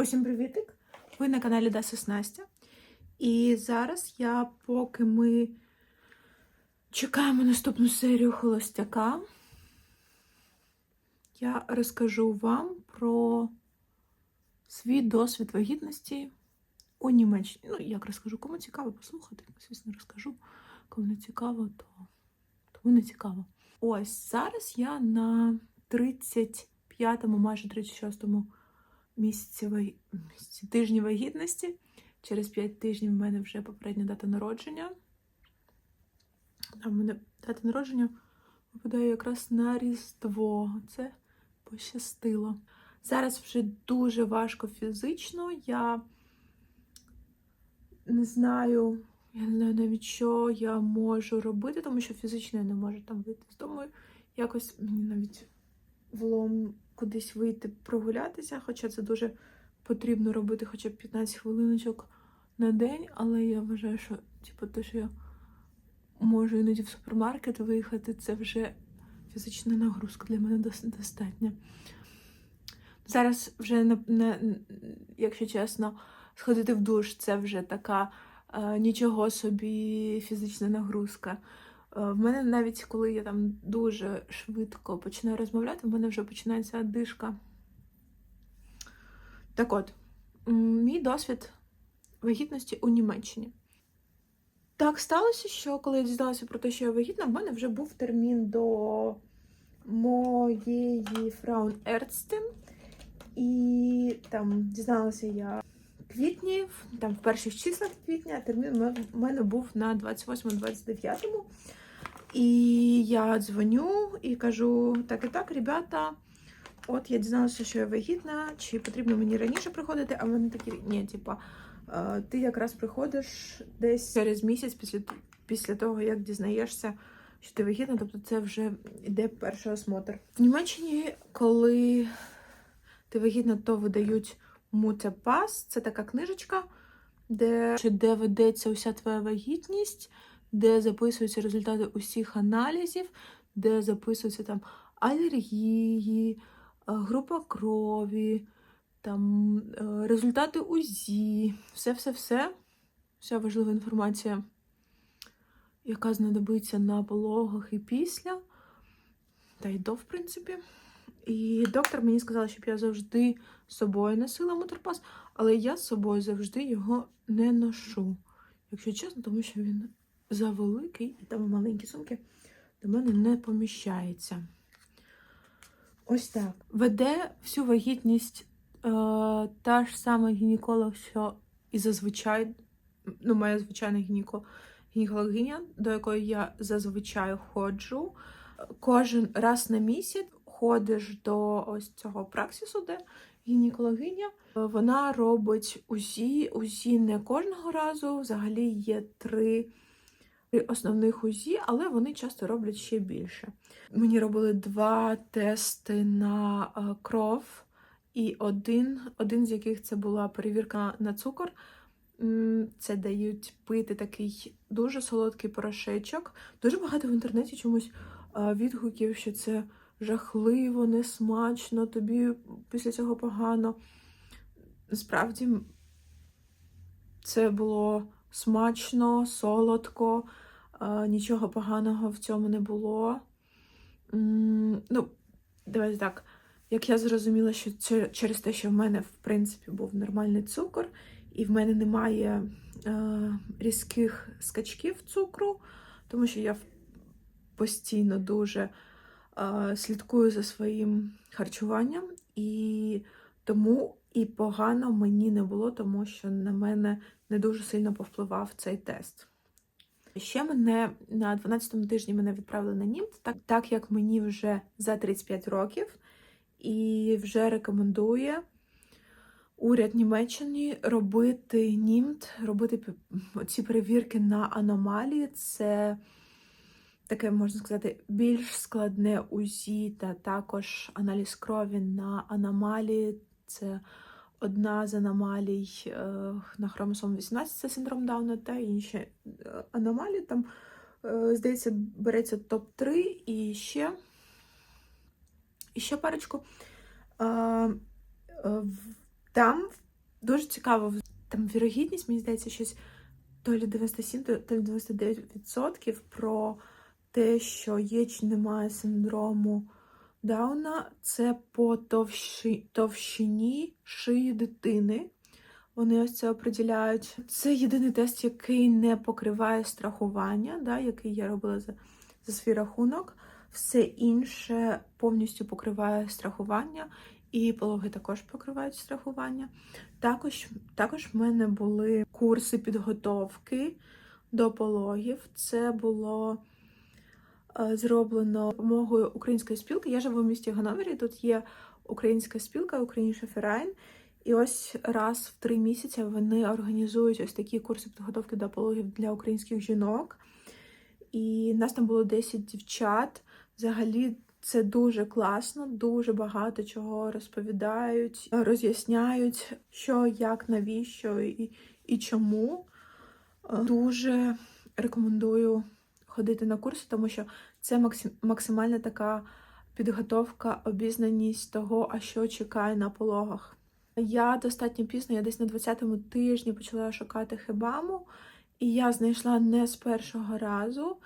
Усім привітик! Ви на каналі Дасис Настя. І зараз я, поки ми чекаємо наступну серію Холостяка, я розкажу вам про свій досвід вагітності у Німеччині. Ну, як розкажу, кому цікаво послухати, звісно, розкажу. Кому не цікаво, то тому не цікаво. Ось зараз я на 35-му, майже 36-му місяці, тижні вагітності. Через 5 тижнів в мене вже попередня дата народження. А в мене дата народження випадає якраз на Різдво. Це пощастило. Зараз вже дуже важко фізично. Я не знаю, я не знаю навіть, що я можу робити, тому що фізично я не можу там вийти з дому. Якось мені навіть влом кудись вийти прогулятися, хоча це дуже потрібно робити хоча б 15 хвилиночок на день, але я вважаю, що типу, те, що я можу іноді в супермаркет виїхати, це вже фізична нагрузка для мене дос- достатня. Зараз вже не, не, якщо чесно, сходити в душ це вже така е, нічого собі фізична нагрузка. Е, В мене навіть коли я там дуже швидко починаю розмовляти, в мене вже починається дишка. Так от, мій досвід вагітності у Німеччині. Так сталося, що коли я дізналася про те, що я вагітна, в мене вже був термін до моєї фраун Ерцтин. І там дізналася я в квітні, там в перших числах квітня, а термін в мене був на 28-29. І я дзвоню і кажу: так і так, ребята, от я дізналася, що я вагітна, чи потрібно мені раніше приходити, а вони такі, ні, типа, е, ти якраз приходиш десь через місяць після, після того, як дізнаєшся, що ти вагітна, тобто це вже йде перший осмотр. В Німеччині, коли ти вагітна, то видають мутепас, це така книжечка, де, де ведеться уся твоя вагітність, де записуються результати усіх аналізів, де записуються там алергії, е, група крові, там е, результати УЗІ, все-все-все, вся важлива інформація, яка знадобиться на пологах і після, та й до, в принципі. І доктор мені сказала, щоб я завжди з собою носила мутерпас, але я з собою завжди його не ношу. Якщо чесно, тому що він завеликий і там маленькі сумки до мене не поміщається. Ось так. Веде всю вагітність е, та ж сама гінеколог, що і зазвичай, ну, моя звичайна гінеко, гінекологиня, до якої я зазвичай ходжу. Кожен раз на місяць ходиш до ось цього праксису, де гінекологиня. Вона робить УЗІ, УЗІ не кожного разу. Взагалі є три основних УЗІ, але вони часто роблять ще більше. Мені робили два тести на е, кров, і один, один з яких це була перевірка на цукор. Це дають пити такий дуже солодкий порошечок. Дуже багато в інтернеті чомусь е, відгуків, що це жахливо, несмачно, тобі після цього погано. Насправді це було смачно, солодко, е, нічого поганого в цьому не було. Ну, давайте так. Як я зрозуміла, що це через те, що в мене, в принципі, був нормальний цукор, і в мене немає е, різких скачків цукру, тому що я постійно дуже е, слідкую за своїм харчуванням, і тому і погано мені не було, тому що на мене не дуже сильно повпливав цей тест. Ще мене на 12-му тижні мене відправили на НІМТ, так, так як мені вже за 35 років, і вже рекомендує уряд Німеччини робити НІМТ, робити ці перевірки на аномалії. Це таке, можна сказати, більш складне УЗІ та також аналіз крові на аномалії. Це одна з аномалій е, на хромосом 18 це синдром Дауна та інші е, аномалії. Там, е, здається, береться топ-3 і ще, і ще парочку. Там дуже цікаво. Там вірогідність, мені здається, щось то лі 97, то лі 99% про те, що є чи немає синдрому Дауна, це по товщи, товщині шиї дитини. Вони ось це определяють. Це єдиний тест, який не покриває страхування, да, який я робила за, за свій рахунок. Все інше повністю покриває страхування, і пологи також покривають страхування. Також, також в мене були курси підготовки до пологів. Це було зроблено допомогою української спілки. Я живу в місті Ганновері, тут є українська спілка, Україніше Ферайн. І ось раз в три місяці вони організують ось такі курси підготовки до пологів для українських жінок. І нас там було 10 дівчат. Взагалі, це дуже класно, дуже багато чого розповідають, роз'ясняють, що, як, навіщо і, і чому. Е, Дуже рекомендую ходити на курси, тому що це максимальна така підготовка, обізнаність того, а що чекає на пологах. Я достатньо пізно, я десь на 20-му тижні почала шукати хебаму, і я знайшла не з першого разу.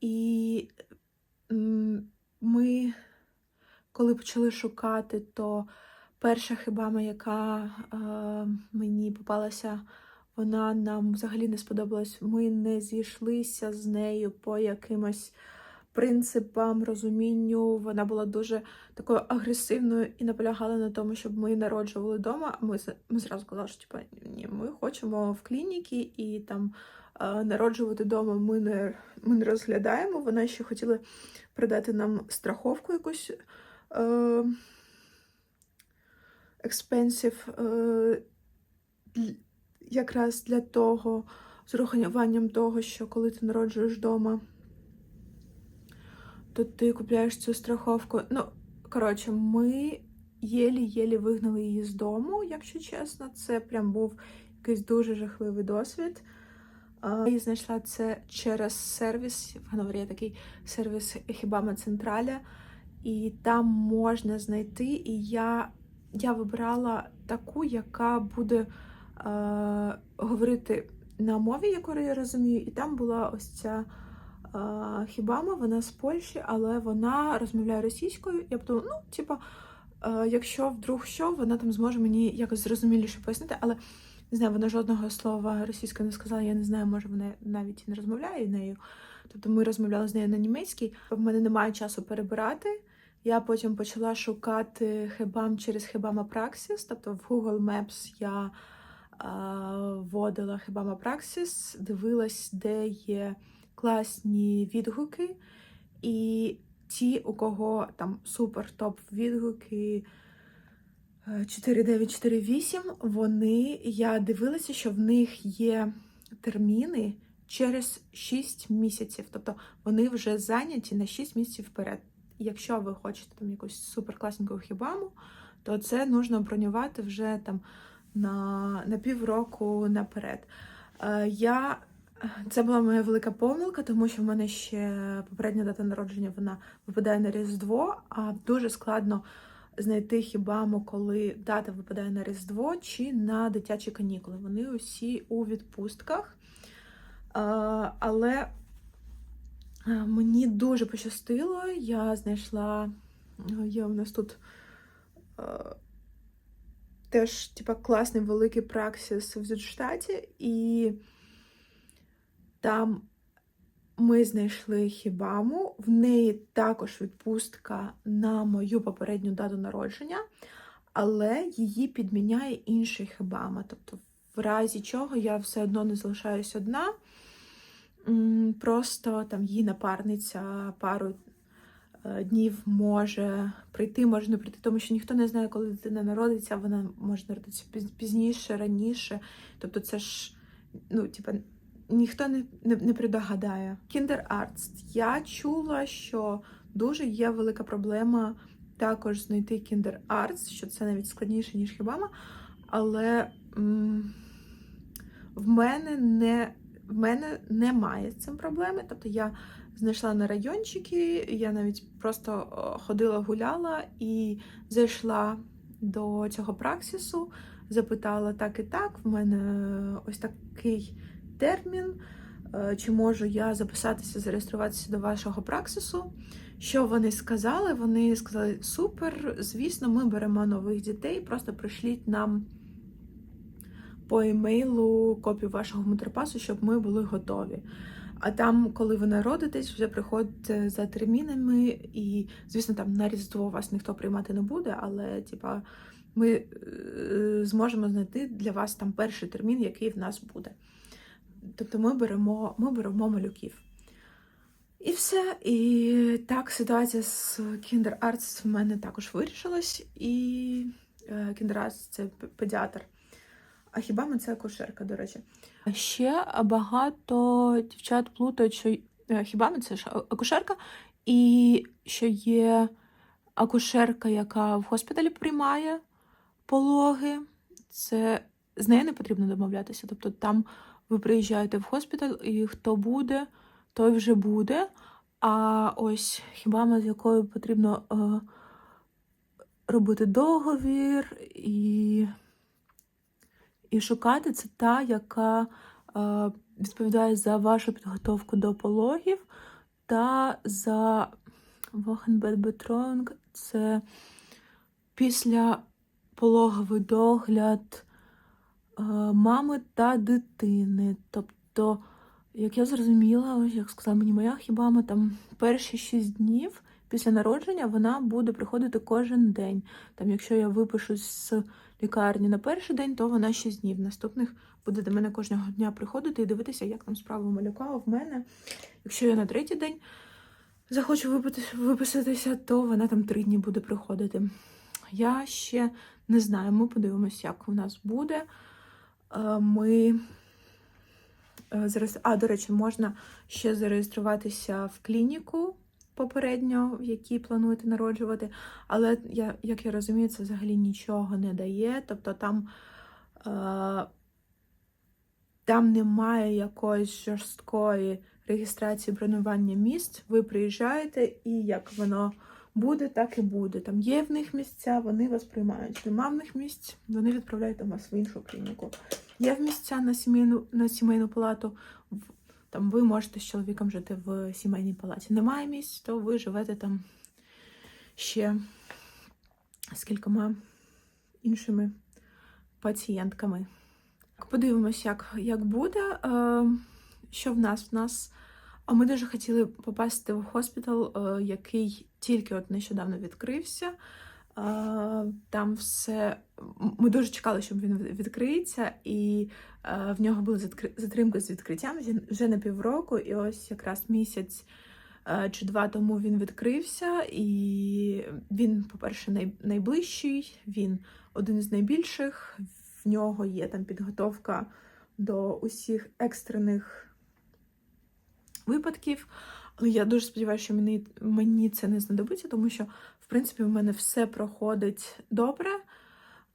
І ми, коли почали шукати, то перша хебама, яка е, мені попалася, вона нам взагалі не сподобалась. Ми не зійшлися з нею по якимось принципам, розумінню. Вона була дуже такою агресивною і наполягала на тому, щоб ми народжували вдома. Ми ми зразу казали, що типа ні, ми хочемо в клініки і там е, народжувати вдома. Ми не, ми не розглядаємо. Вона ще хотіла продати нам страховку якусь. Е, expensive, е, якраз для того, з урахуванням того, що коли ти народжуєш вдома, то ти купляєш цю страховку. Ну, коротше, ми єлі-єлі вигнали її з дому, якщо чесно. Це прям був якийсь дуже жахливий досвід. Я знайшла це через сервіс. В Гановері є такий сервіс Хібама Централя, і там можна знайти. І я, я вибрала таку, яка буде говорити на мові, яку я розумію, і там була ось ця е, хібама, вона з Польщі, але вона розмовляє російською. Я подумала, ну, типа, е, якщо вдруг що, вона там зможе мені якось зрозуміліше пояснити, але не знаю, вона жодного слова російською не сказала. Я не знаю, може вона навіть і не розмовляє нею. Тобто ми розмовляли з нею на німецькій. В мене немає часу перебирати. Я потім почала шукати хебам через Хебама Praxis, тобто в Google Maps я вводила Хебама Praxis, дивилась, де є класні відгуки, і ті, у кого там супер топ відгуки. е, 4948, вони, я дивилася, що в них є терміни через 6 місяців. Тобто вони вже зайняті на 6 місяців вперед. Якщо ви хочете там якусь суперкласненьку хібаму, то це нужно бронювати вже там на, на півроку наперед. Е, Я, це була моя велика помилка, тому що в мене ще попередня дата народження вона випадає на Різдво, а дуже складно знайти хібаму, коли дата випадає на Різдво чи на дитячі канікули. Вони усі у відпустках. Е, Але е, мені дуже пощастило. Я знайшла, є у нас тут теж типа, класний великий праксис в Зюдштаті, і там ми знайшли хібаму, в неї також відпустка на мою попередню дату народження, але її підміняє інший хібама. Тобто, в разі чого я все одно не залишаюсь одна. Просто там її напарниця пару днів може прийти, може не прийти, тому що ніхто не знає, коли дитина народиться, вона може народитися пізніше, раніше. Тобто, це ж, ну, типа, ніхто не, не, не предогадає. Кіндер-артс. Я чула, що дуже є велика проблема також знайти кіндер-артс, що це навіть складніше, ніж хібама. Але м, в мене не в мене немає з цим проблеми. Тобто я знайшла на райончики, я навіть просто ходила, гуляла і зайшла до цього праксису, запитала так і так, в мене ось такий термін. е, Чи можу я записатися, зареєструватися до вашого праксису? Що вони сказали? Вони сказали: супер, звісно, ми беремо нових дітей, просто пришліть нам по емейлу копію вашого мутерпасу, щоб ми були готові. А там, коли ви народитесь, вже приходьте за термінами, і, звісно, там на Різдво вас ніхто приймати не буде, але типа, ми е, зможемо знайти для вас там перший термін, який в нас буде. Тобто ми беремо, ми беремо малюків. І все. І так, ситуація з Kinder Arts в мене також вирішилась. І е, Kinder Arts – це педіатр. А хіба ми це акушерка, до речі. А ще багато дівчат плутають, що е, хіба ми це ж акушерка, і що є акушерка, яка в госпіталі приймає пологи. Це з нею не потрібно домовлятися. Тобто там ви приїжджаєте в госпіталь, і хто буде, той вже буде. А ось хіба ми з якою потрібно е, робити договір і, і шукати, це та, яка е, відповідає за вашу підготовку до пологів та за Вохенбет-Бетронг. Це після пологовий догляд е, мами та дитини. Тобто, як я зрозуміла, як сказала мені моя хібама, там перші 6 днів після народження вона буде приходити кожен день. Там, якщо я випишусь з лікарні на перший день, то вона 6 днів. Наступних буде до мене кожного дня приходити і дивитися, як там справа малюка. В мене, якщо я на третій день захочу виписатися, то вона там 3 дні буде приходити. Я ще не знаю, ми подивимося, як у нас буде. Е, Ми е, зараз, а, до речі, можна ще зареєструватися в клініку попередньо, в якій плануєте народжувати. Але я, як я розумію, це взагалі нічого не дає. Тобто там, е, там немає якоїсь жорсткої реєстрації бронювання місць. Ви приїжджаєте, і як воно буде, так і буде. Там є в них місця, вони вас приймають. Нема в них місць, вони відправляють вас в іншу клініку. Є в місця на сімейну, на сімейну палату. Там ви можете з чоловіком жити в сімейній палаті. Немає місць, то ви живете там ще з кількома іншими пацієнтками. Подивимось, як, як буде. Е, що в нас? В нас а ми дуже хотіли попасти в госпітал, е, який тільки от нещодавно відкрився. Там все. Ми дуже чекали, щоб він відкриється, і е, в нього були затримки з відкриттям вже- на півроку, і ось якраз місяць е, чи два тому він відкрився, і він, по-перше, найближчий, він один з найбільших. В нього є там підготовка до усіх екстрених випадків. Але я дуже сподіваюся, що мені, мені це не знадобиться, тому що, принципі, в мене все проходить добре.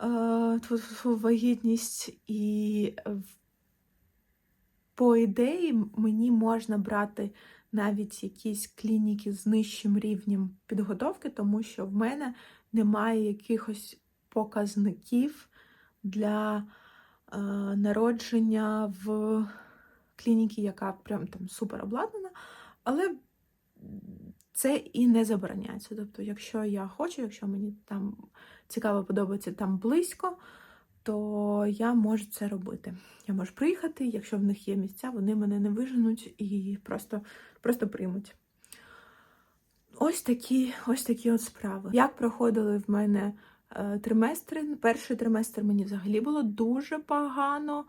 Е, вагітність, і е, по ідеї мені можна брати навіть якісь клініки з нижчим рівнем підготовки, тому що в мене немає якихось показників для е, народження в клініки, яка прям там супер обладнана, але це і не забороняється. Тобто, якщо я хочу, якщо мені там цікаво подобається там близько, то я можу це робити. Я можу приїхати, якщо в них є місця, вони мене не виженуть і просто, просто приймуть. Ось такі, ось такі от справи. Як проходили в мене е, триместри? Перший триместр мені взагалі було дуже погано.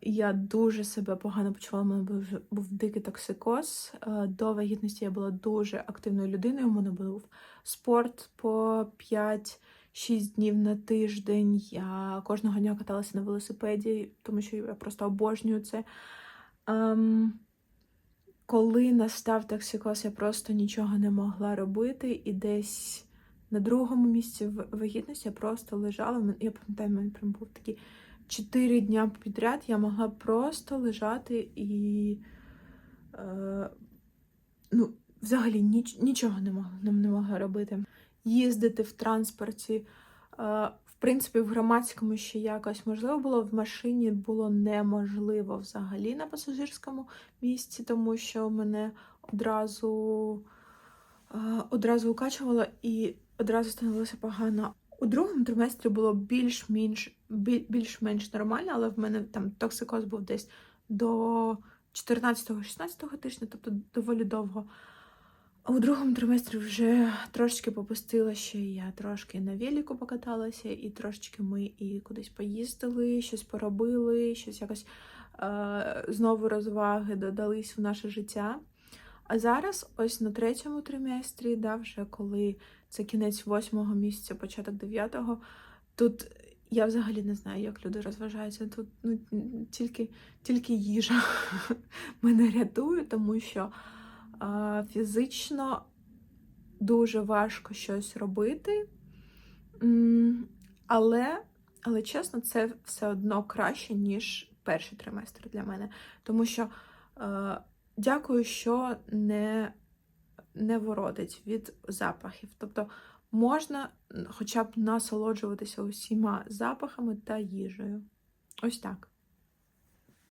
Я дуже себе погано почувала, у мене був, був дикий токсикоз. До вагітності я була дуже активною людиною. У мене був спорт по 5-6 днів на тиждень. Я кожного дня каталася на велосипеді, тому що я просто обожнюю це. Ем, коли настав токсикоз, я просто нічого не могла робити, і десь на другому місці вагітності я просто лежала. Я пам'ятаю, в мене прям був такий чотири дня підряд. Я могла просто лежати і е, ну, взагалі ніч, нічого не могла, не, могла робити. Їздити в транспорті. Е, в принципі, в громадському ще якось можливо було, в машині було неможливо взагалі на пасажирському місці, тому що мене одразу, е, одразу укачувало і одразу становилося погано. У другому триместрі було більш-менш бі- більш-менш нормально, але в мене там токсикоз був десь до 14-16 тижня, тобто доволі довго. А у другому триместрі вже трошечки попустила, що я трошки на велику покаталася, і трошечки ми і кудись поїздили, щось поробили, щось якось е, знову розваги додались в наше життя. А зараз, ось на третьому триместрі, да, вже коли це кінець восьмого місяця, початок дев'ятого, тут я взагалі не знаю, як люди розважаються. Тут ну, тільки, тільки їжа мене рятує, тому що а, фізично дуже важко щось робити. Але, але чесно, це все одно краще, ніж перший триместр для мене. Тому що е, дякую, що не, не воротить від запахів. Тобто можна хоча б насолоджуватися усіма запахами та їжею. Ось так.